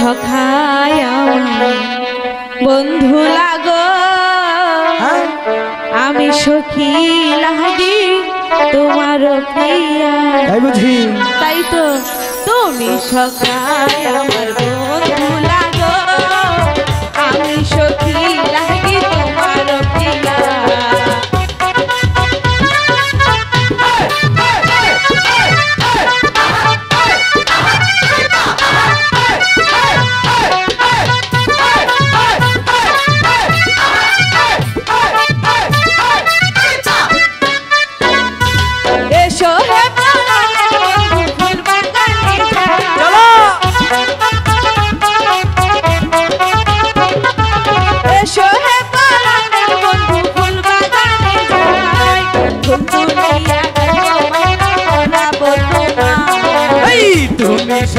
সখায় বন্ধু লাগো হ্যাঁ? আমি সখী লাগি তোমার প্রিয়া। বুঝি। তাই তো তুমি সখায় আমার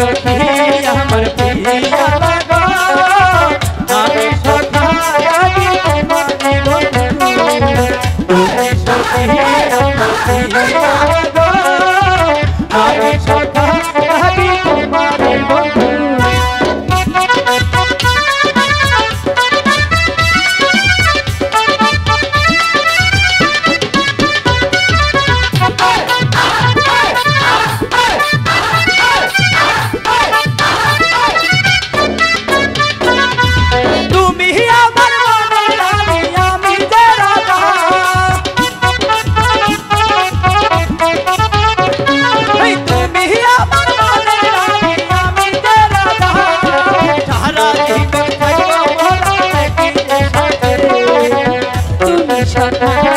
Thank you.